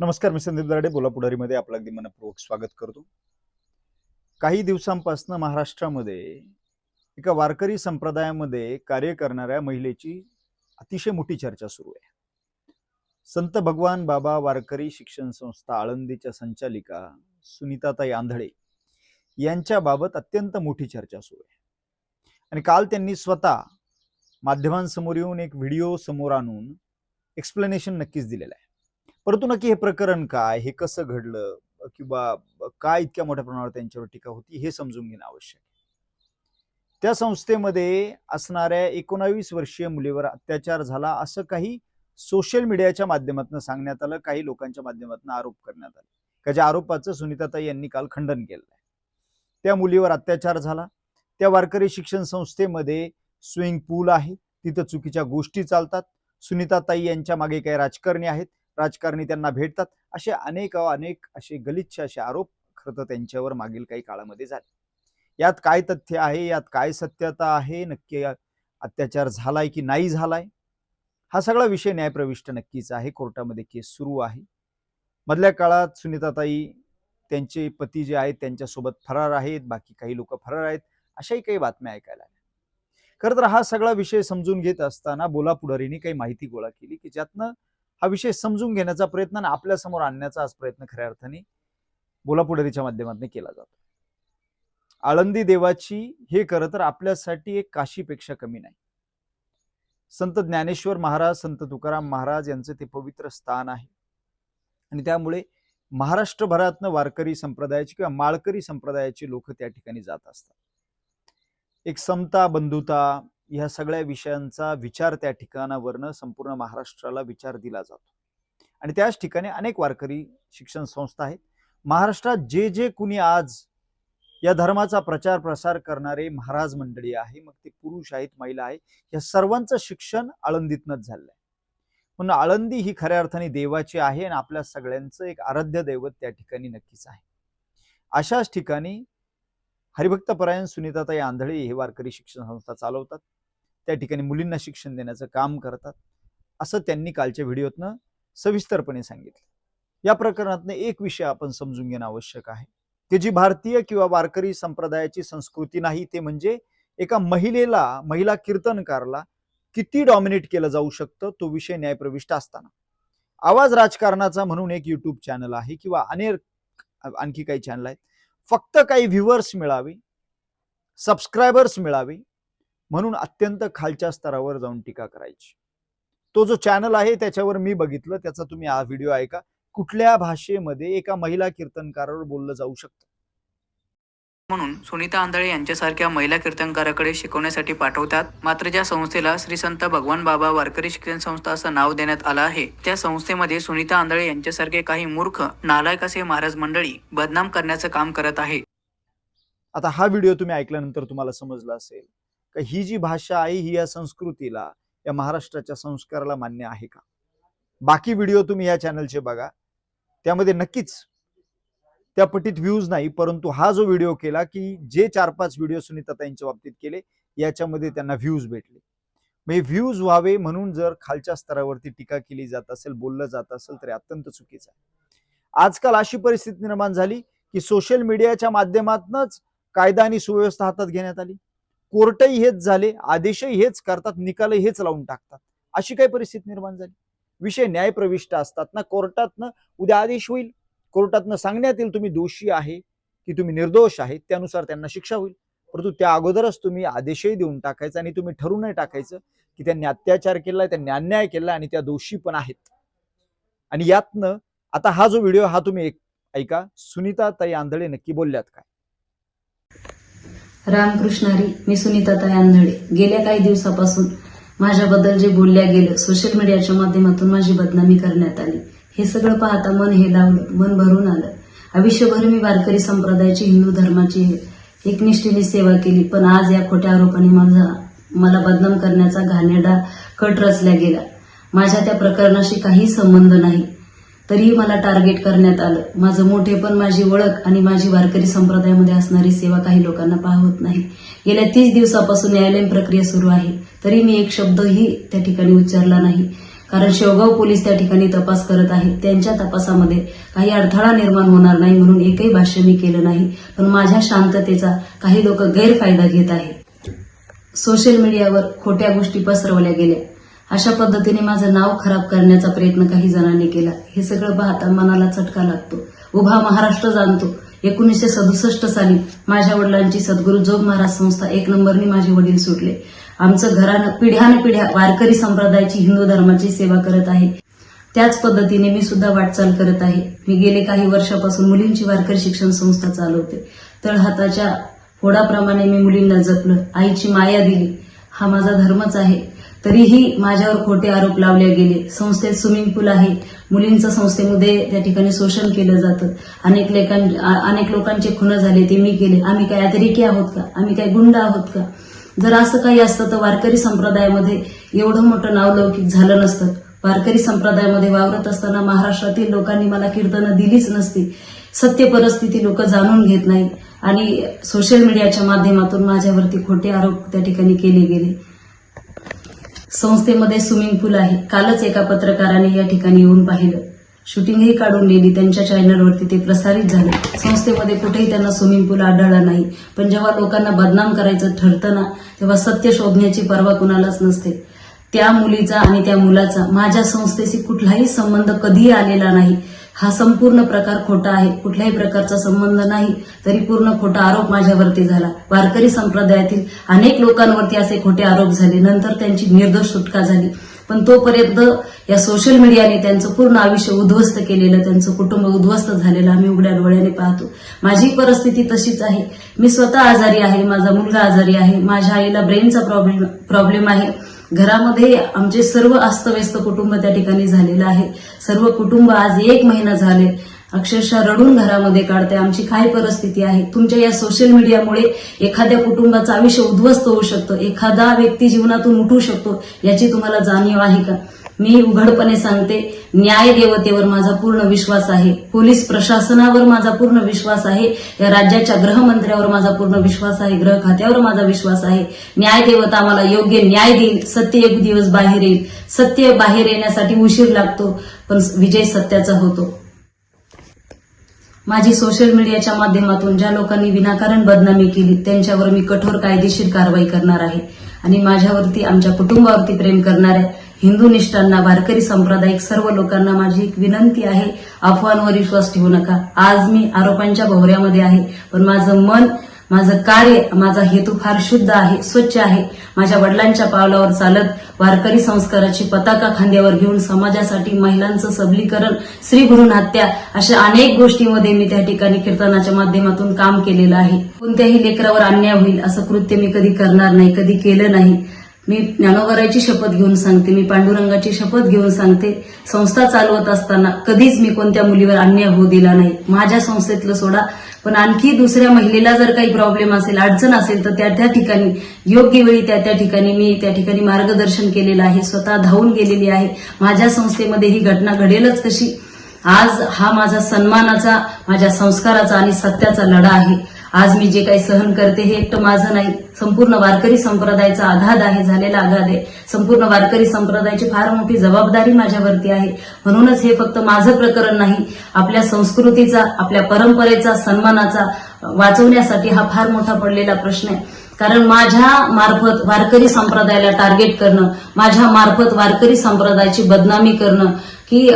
नमस्कार मी संदीप दराडे बोला पुढारीमध्ये आपलं अगदी मनपूर्वक स्वागत करतो. काही दिवसांपासून महाराष्ट्रामध्ये एका वारकरी संप्रदायामध्ये कार्य करणाऱ्या महिलेची अतिशय मोठी चर्चा सुरू आहे. संत भगवान बाबा वारकरी शिक्षण संस्था आळंदीच्या संचालिका सुनीताताई आंधळे यांच्याबाबत अत्यंत मोठी चर्चा सुरू आहे. आणि काल त्यांनी स्वतः माध्यमांसमोर येऊन एक व्हिडिओ समोर आणून एक्सप्लेनेशन नक्कीच दिलेलं आहे. परंतु नक्की हे प्रकरण काय? हे कसं घडलं? किंवा काय इतक्या मोठ्या प्रमाणावर त्यांच्यावर टीका होती हे समजून घेणं आवश्यक आहे. त्या संस्थेमध्ये असणाऱ्या एकोणावीस वर्षीय मुलीवर अत्याचार झाला असं काही सोशल मीडियाच्या माध्यमातून सांगण्यात आलं काही लोकांच्या माध्यमातून आरोप करण्यात आले. त्याच्या आरोपाचं सुनीताताई यांनी काल खंडन केलं आहे त्या मुलीवर अत्याचार झाला. त्या वारकरी शिक्षण संस्थेमध्ये स्विमिंग पूल आहे. तिथं चुकीच्या गोष्टी चालतात. सुनीताताई यांच्या मागे काही राजकारणी आहेत. राजकारणी त्यांना भेटतात. असे अनेक अनेक असे गलिच्छ असे आरोप खरं तर त्यांच्यावर मागील काही काळामध्ये झाले. यात काय तथ्य आहे? यात काय सत्यता आहे? नक्की अत्याचार झालाय की नाही झालाय? हा सगळा विषय न्यायप्रविष्ट नक्कीच आहे. कोर्टामध्ये केस सुरू आहे. मधल्या काळात सुनीताताई त्यांचे पती जे आहेत त्यांच्यासोबत फरार आहेत. बाकी काही लोक फरार आहेत. अशाही काही बातम्या ऐकायला आल्या. खरं तर हा सगळा विषय समजून घेत असताना बोला पुढारीने काही माहिती गोळा केली की ज्यातनं हा विषय समजून घेण्याचा प्रयत्न आणि आपल्यासमोर आणण्याचा आज प्रयत्न खऱ्या अर्थाने बोला पुढारीच्या माध्यमातून केला जातो. आळंदी देवाची हे खरं तर आपल्यासाठी एक काशीपेक्षा कमी नाही. संत ज्ञानेश्वर महाराज संत तुकाराम महाराज यांचं ते पवित्र स्थान आहे. आणि त्यामुळे महाराष्ट्रभरातनं वारकरी संप्रदायाची किंवा माळकरी संप्रदायाची लोक त्या ठिकाणी जात असतात. एक समता बंधुता ह्या सगळ्या विषयांचा विचार त्या ठिकाणावरनं संपूर्ण महाराष्ट्राला विचार दिला जातो. आणि त्याच ठिकाणी अनेक वारकरी शिक्षण संस्था आहेत. महाराष्ट्रात जे जे कुणी आज या धर्माचा प्रचार प्रसार करणारे महाराज मंडळी आहे मग ते पुरुष आहेत महिला आहे या सर्वांचं शिक्षण आळंदीतनच झालंय. म्हणून आळंदी ही खऱ्या अर्थाने देवाची आहे आणि आपल्या सगळ्यांचं एक आराध्य दैवत त्या ठिकाणी नक्कीच आहे. अशाच ठिकाणी हरिभक्तपरायण सुनीताताई आंधळे हे वारकरी शिक्षण संस्था चालवतात. त्या ठिकाणी मुलींना शिक्षण देण्याचं काम करतात असं त्यांनी कालच्या व्हिडिओतनं सविस्तरपणे सांगितलं. या प्रकरणातनं एक विषय आपण समजून घेणं आवश्यक आहे. की जी भारतीय किंवा वारकरी संप्रदायाची संस्कृती नाही ते म्हणजे एका महिलेला महिला कीर्तनकारला किती डॉमिनेट केलं जाऊ शकतं तो विषय न्यायप्रविष्ट असताना. आवाज राजकारणाचा म्हणून एक युट्यूब चॅनल आहे किंवा अनेक आणखी काही चॅनल आहेत. फक्त काही व्ह्युअर्स मिळावे सबस्क्रायबर्स मिळावे म्हणून अत्यंत खालच्या स्तरावर जाऊन टीका करायची. तो जो चॅनल आहे त्याच्यावर मी बघितलं त्याचा तुम्ही हा व्हिडिओ ऐका. कुठल्या भाषेमध्ये एका महिला कीर्तनकारावर बोललं जाऊ शकतं? म्हणून सुनीता आंधळे यांच्यासारख्या महिला कीर्तनकाराकडे शिकवण्यासाठी पाठवतात. मात्र ज्या संस्थेला श्री संत भगवान बाबा वारकरी शिक्षण संस्था असं नाव देण्यात आलं आहे त्या संस्थेमध्ये सुनीता आंधळे यांच्यासारखे काही मूर्ख नालायक असे महाराज मंडळी बदनाम करण्याचं काम करत आहे. आता हा व्हिडिओ तुम्ही ऐकल्यानंतर तुम्हाला समजलं असेल. का ही जी भाषा आहे ही या संस्कृतीला या महाराष्ट्राच्या संस्काराला मान्य आहे का? बाकी व्हिडिओ तुम्ही या चॅनलचे बघा. त्यामध्ये नक्कीच त्या पटीत व्ह्यूज नाही परंतु हा जो व्हिडिओ केला की जे चार पाच व्हिडिओ सुनीताताईंच्या बाबतीत केले याच्यामध्ये त्यांना व्ह्यूज भेटले. म्हणजे व्ह्यूज व्हावे म्हणून जर खालच्या स्तरावरती टीका केली जात असेल बोललं जात असेल तर अत्यंत चुकीचं आहे. आजकाल अशी परिस्थिती निर्माण झाली की सोशल मीडियाच्या माध्यमातूनच कायदा आणि सुव्यवस्था हातात घेण्यात आली. कोर्टही हेच झाले आदेशही हेच करतात निकालही हेच लावून टाकतात. अशी काही परिस्थिती निर्माण झाली? विषय न्यायप्रविष्ट असतात ना कोर्टातनं उद्या आदेश होईल. कोर्टातनं सांगण्यात येईल तुम्ही दोषी आहे की तुम्ही निर्दोष आहे त्यानुसार त्यांना शिक्षा होईल. परंतु त्या अगोदरच तुम्ही आदेशही देऊन टाकायचं आणि तुम्ही ठरूनही टाकायचं की त्यांनी अत्याचार केला त्यांनी अन्याय केला आणि त्या दोषी पण आहेत. आणि यातनं आता हा जो व्हिडिओ हा तुम्ही एक- ऐका. सुनीता ताई आंधळे नक्की बोलल्यात काय? रामकृष्णारी मी सुनीता ताई गेल्या काही दिवसापासून माझ्याबद्दल जे बोलल्या गेलं सोशल मीडियाच्या माध्यमातून माझी बदनामी करण्यात आली. हे सगळं पाहता मन हे लावलं मन भरून आलं. आयुष्यभर मी वारकरी संप्रदायाची हिंदू धर्माची एकनिष्ठेने सेवा केली पण आज या खोट्या आरोपाने माझा मला बदनाम करण्याचा घाणेरडा कट रचला गेला. माझ्या त्या प्रकरणाशी काही संबंध नाही. तरीही मला टार्गेट करण्यात आलं. माझं मोठेपण माझी ओळख आणि माझी वारकरी संप्रदायामध्ये असणारी सेवा काही लोकांना पाहत नाही. गेल्या तीस दिवसापासून न्यायालयीन प्रक्रिया सुरू आहे. तरी मी एक शब्दही त्या ठिकाणी उच्चारला नाही. कारण शेवगाव पोलीस त्या ठिकाणी तपास करत आहेत. त्यांच्या तपासामध्ये काही अडथळा निर्माण होणार नाही म्हणून एकही भाष्य मी केलं नाही. पण माझ्या शांततेचा काही लोक गैरफायदा घेत आहेत. सोशल मीडियावर खोट्या गोष्टी पसरवल्या गेल्या. अशा पद्धतीने माझं नाव खराब करण्याचा प्रयत्न काही जणांनी केला. हे सगळं पाहता मनाला चटका लागतो. उभा महाराष्ट्र जाणतो. एकोणीसशे सदुसष्ट साली माझ्या वडिलांची सद्गुरू जोग महाराज संस्था एक नंबरनी माझे वडील सुटले. आमचं घरानं पिढ्यान पिढ्या वारकरी संप्रदायाची हिंदू धर्माची सेवा करत आहे. त्याच पद्धतीने मी सुद्धा वाटचाल करत आहे. मी गेले काही वर्षापासून मुलींची वारकरी शिक्षण संस्था चालवते. तळहाताच्या फोडाप्रमाणे मी मुलींना जपलं. आईची माया दिली. हा माझा धर्मच आहे. तरीही माझ्यावर खोटे आरोप लावले गेले. संस्थेत स्विमिंग पूल आहे. मुलींचं संस्थेमध्ये त्या ठिकाणी शोषण केलं जातं. अनेक लेखां अनेक लोकांचे खुनं झाले ते मी केले. आम्ही काय अतिरेकी आहोत का? आम्ही काय गुंड आहोत का? जर असं काही असतं तर वारकरी संप्रदायामध्ये एवढं मोठं नावलौकिक झालं नसतं. वारकरी संप्रदायामध्ये वावरत असताना महाराष्ट्रातील लोकांनी मला कीर्तनं दिलीच नसती. सत्य परिस्थिती लोक जाणून घेत नाही आणि सोशल मीडियाच्या माध्यमातून माझ्यावरती खोटे आरोप त्या ठिकाणी केले गेले. संस्थेमध्ये स्विमिंग पूल आहे. कालच एका पत्रकाराने या ठिकाणी येऊन पाहिलं. शूटिंगही काढून नेली. त्यांच्या चॅनलवरती ते प्रसारित झाले. संस्थेमध्ये कुठेही त्यांना स्विमिंग पूल आढळला नाही. पण जेव्हा लोकांना बदनाम करायचं ठरतं ना तेव्हा सत्य शोधण्याची पर्वा कुणालाच नसते. त्या मुलीचा आणि त्या मुलाचा माझ्या संस्थेशी कुठलाही संबंध कधीही आलेला नाही. हा संपूर्ण प्रकार खोटा आहे. कुठल्याही प्रकारचा संबंध नाही. तरी पूर्ण खोटा आरोप माझ्यावरती झाला. वारकरी संप्रदायातील अनेक लोकांवरती असे खोटे आरोप झाले. नंतर त्यांची निर्दोष सुटका झाली. पण तोपर्यंत या सोशल मीडियाने त्यांचं पूर्ण आयुष्य उद्ध्वस्त केलेलं त्यांचं कुटुंब उद्ध्वस्त झालेलं आम्ही उघड्या डोळ्याने पाहतो. माझी परिस्थिती तशीच आहे. मी स्वतः आजारी आहे. माझा मुलगा आजारी आहे. माझ्या आईला ब्रेनचा प्रॉब्लेम प्रॉब्लेम आहे. घरामध्ये आमचे सर्व अस्तव्यस्त कुटुंब त्या ठिकाणी झालेलं आहे. सर्व कुटुंब आज एक महिना झाले. अक्षरशः रडून घरामध्ये काढते. आमची काय परिस्थिती आहे? तुमच्या या सोशल मीडियामुळे एखाद्या कुटुंबाचं आयुष्य उद्ध्वस्त होऊ शकतं. एखादा व्यक्ती जीवनातून उठू शकतो. याची तुम्हाला जाणीव आहे का? मी उघडपणे सांगते न्याय देवतेवर माझा पूर्ण विश्वास आहे. पोलीस प्रशासनावर माझा पूर्ण विश्वास आहे. या राज्याच्या गृहमंत्र्यावर माझा पूर्ण विश्वास आहे. गृह खात्यावर माझा विश्वास आहे. न्याय देवता आम्हाला योग्य न्याय देईल. सत्य एक दिवस बाहेर येईल. सत्य बाहेर येण्यासाठी उशीर लागतो पण विजय सत्याचा होतो. माझी सोशल मीडियाच्या माध्यमातून ज्या लोकांनी विनाकारण बदनामी केली त्यांच्यावर मी कठोर कायदेशीर कारवाई करणार आहे. आणि माझ्यावरती आमच्या कुटुंबावरती प्रेम करणाऱ्या हिंदू निष्ठांना वारकरी सांप्रदायिक सर्व लोकांना माझी एक विनंती आहे. अफवांवर विश्वास ठेवू नका. आज मी आरोपांच्या भोवऱ्यामध्ये आहे. पण माझं मन माझं कार्य माझा हेतू फार शुद्ध आहे स्वच्छ आहे. माझ्या वडिलांच्या पावलावर चालत वारकरी संस्काराची पताका खांद्यावर घेऊन समाजासाठी महिलांचं सबलीकरण स्त्री भ्रूण हत्या अशा अनेक गोष्टीमध्ये मी त्या ठिकाणी कीर्तनाच्या माध्यमातून काम केलेलं आहे. कोणत्याही लेकरावर अन्याय होईल असं कृत्य मी कधी करणार नाही कधी केलं नाही. मी ज्ञानोबराची शपथ घेऊन सांगते मी पांडुरंगाची शपथ घेऊन सांगते. संस्था चालवत असताना कधीच मी कोणत्या मुलीवर अन्याय होऊ दिला नाही. माझ्या संस्थेतलं सोडा. पण आणखी दुसऱ्या महिलेला जर काही प्रॉब्लेम असेल अडचण असेल तर त्या त्या ठिकाणी योग्य वेळी त्या त्या ठिकाणी मी त्या ठिकाणी मार्गदर्शन केलेलं आहे स्वतः धावून गेलेली आहे. माझ्या संस्थेमध्ये ही घटना घडेलच कशी आज हा माझा सन्मानाचा माझ्या संस्काराचा आणि सत्याचा लढा आहे. आज मी जे काही सहन करते हे एकटं माझं नाही. संपूर्ण वारकरी संप्रदायाचा आघात आहे झालेला आघात आहे. संपूर्ण वारकरी संप्रदायाची फार मोठी जबाबदारी माझ्यावरती आहे. म्हणूनच हे फक्त माझं प्रकरण नाही आपल्या संस्कृतीचा आपल्या परंपरेचा सन्मानाचा वाचवण्यासाठी हा फार मोठा पडलेला प्रश्न आहे. कारण माझ्या मार्फत वारकरी संप्रदायाला टार्गेट करणं माझ्या मार्फत वारकरी संप्रदायाची बदनामी करणं की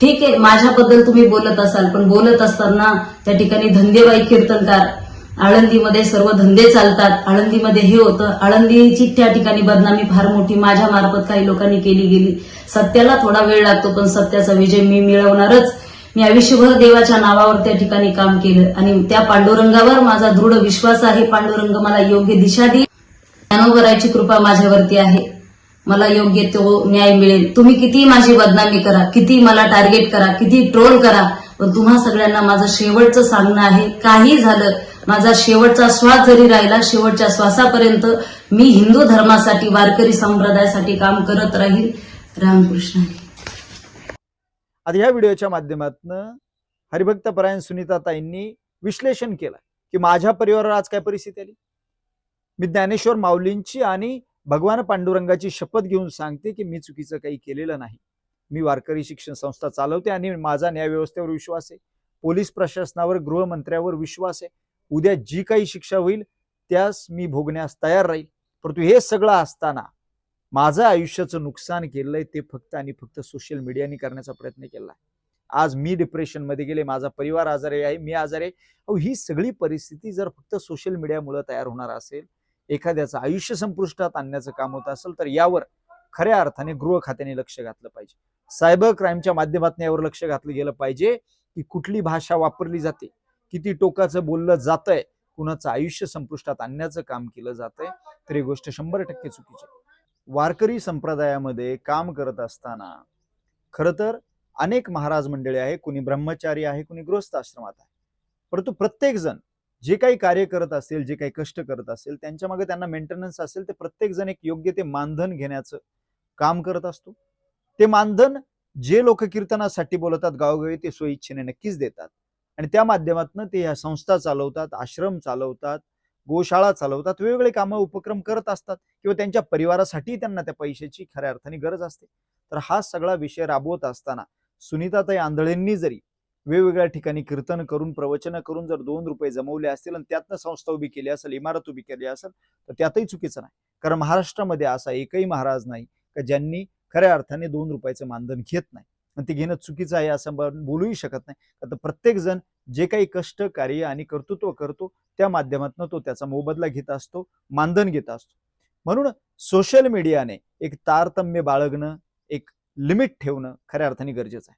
ठीक आहे माझ्याबद्दल तुम्ही बोलत असाल पण बोलत असताना त्या ठिकाणी धंदेबाई कीर्तनकार आळंदीमध्ये सर्व धंदे चालतात. आळंदीमध्ये हे होतं. आळंदीची त्या ठिकाणी बदनामी फार मोठी. माझ्या मार्फत काही लोकांनी केली गेली. सत्याला थोडा वेळ लागतो पण सत्याचा विजय मी मिळवणारच. मी आयुष्यभर देवाच्या नावावर त्या ठिकाणी काम केलं. आणि त्या पांडुरंगावर माझा दृढ विश्वास आहे. पांडुरंग मला योग्य दिशा देईल ज्ञानोबराची कृपा माझ्यावरती आहे. मला योग्य तो न्याय मिळेल. तुम्ही किती माझी बदनामी करा किती मला टार्गेट करा किती ट्रोल करा पण तुम्हा सगळ्यांना माझं शेवटचं सांगणं आहे. काही झालं माझा शेवटचा श्वास जरी राहिला शेवटच्या श्वासापर्यंत मी हिंदू धर्मासाठी वारकरी संप्रदायासाठी काम करत राहील. रामकृष्ण. आता ह्या व्हिडिओच्या माध्यमातून हरिभक्त परायण सुनीताताईंनी विश्लेषण केलं की माझ्या परिवारावर आज काय परिस्थिती आली? मी ज्ञानेश्वर माऊलींची आणि भगवान पांडुरंगाची शपथ घेऊन सांगते की मी चुकीचं काही केलेलं नाही. मी वारकरी शिक्षण संस्था चालवते आणि माझा न्याय व्यवस्थेवर विश्वास आहे. पोलीस प्रशासनावर गृहमंत्र्यावर विश्वास आहे. उद्या जी काही शिक्षा होईल त्यास मी भोगण्यास तयार राहील. परंतु हे सगळं असताना माझं आयुष्याचं नुकसान केलंय ते फक्त आणि फक्त सोशल मीडियाने करण्याचा प्रयत्न केला आज मी डिप्रेशनमध्ये गेले माझा परिवार आजारी आहे मी आजारी आहे. अहो ही सगळी परिस्थिती जर फक्त सोशल मीडियामुळे तयार होणार असेल एखाद्याचं आयुष्य संपुष्टात आणण्याचं काम होत असेल तर यावर खऱ्या अर्थाने गृह खात्याने लक्ष घातलं पाहिजे. सायबर क्राईमच्या माध्यमातून यावर लक्ष घातलं गेलं पाहिजे की कुठली भाषा वापरली जाते. किती टोकाचं बोललं जातंय कुणाचं आयुष्य संपुष्टात आणण्याचं काम केलं जातंय तर ही गोष्ट शंभर टक्के चुकीची वारकरी संप्रदायामध्ये काम करत असताना खरं तर अनेक महाराज मंडळी आहे कुणी ब्रह्मचारी आहे कुणी गृहस्थ आश्रमात आहे. परंतु प्रत्येकजण जे काही कार्य करत असेल जे काही कष्ट करत असेल त्यांच्या मागे त्यांना मेंटेनन्स असेल ते प्रत्येकजण एक योग्य ते मानधन घेण्याचं काम करत असतो. ते मानधन जे लोक कीर्तनासाठी बोलतात गावोगावी ते स्वइच्छेने नक्कीच देतात. आणि त्या माध्यमातून ते ह्या संस्था चालवतात आश्रम चालवतात गोशाळा चालवतात वेगवेगळे कामं उपक्रम करत असतात किंवा त्यांच्या परिवारासाठी त्यांना त्या पैशाची खऱ्या अर्थाने गरज असते. तर हा सगळा विषय राबवत असताना सुनीताताई आंधळेंनी जरी वेगवेगळ्या ठिकाणी कीर्तन करून प्रवचन करून जर दोन रुपये जमवले असतील आणि त्यातनं संस्था उभी केली असेल इमारत उभी केली असेल तर त्यातही चुकीचं नाही. कारण महाराष्ट्रामध्ये असा एकही महाराज नाही का ज्यांनी खऱ्या अर्थाने दोन रुपयाचं मानधन घेत नाही. ते घेणं चुकीचं आहे असं बोलूही शकत नाही. आता प्रत्येक जण जे काही कष्ट कार्य आणि कर्तृत्व करतो त्या माध्यमातून तो त्याचा मोबदला घेत असतो मानधन घेत असतो. म्हणून सोशल मीडियाने एक तारतम्य बाळगणं एक लिमिट ठेवणं खऱ्या अर्थाने गरजेचं आहे.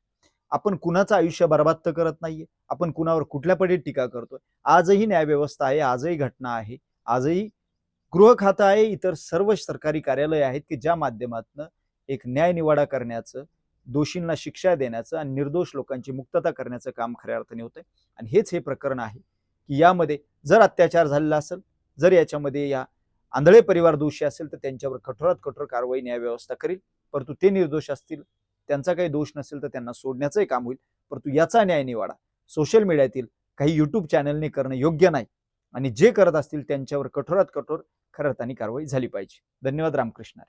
आपण कुणाचं आयुष्य बर्बाद तर करत नाहीये. आपण कुणावर कुठल्या पटीत टीका करतोय? आजही न्यायव्यवस्था आहे आजही घटना आहे आजही गृह खातं आहे इतर सर्व सरकारी कार्यालय आहेत की ज्या माध्यमातून एक न्याय निवाडा करण्याचं दोषींना शिक्षा देण्याचं आणि निर्दोष लोकांची मुक्तता करण्याचं काम खऱ्या अर्थाने होतं आणि हेच हे प्रकरण आहे की यामध्ये जर अत्याचार झालेला असेल जर याच्यामध्ये या आंधळे परिवार दोषी असेल तर त्यांच्यावर कठोरात कठोर कारवाई न्यायव्यवस्था करील. परंतु ते निर्दोष असतील त्यांचा काही दोष नसेल तर त्यांना सोडण्याचंही काम होईल. परंतु याचा न्याय निवाडा सोशल मीडियातील काही युट्यूब चॅनलने करणं योग्य नाही. आणि जे करत असतील त्यांच्यावर कठोरात कठोर खऱ्या अर्थाने कारवाई झाली पाहिजे. धन्यवाद. रामकृष्ण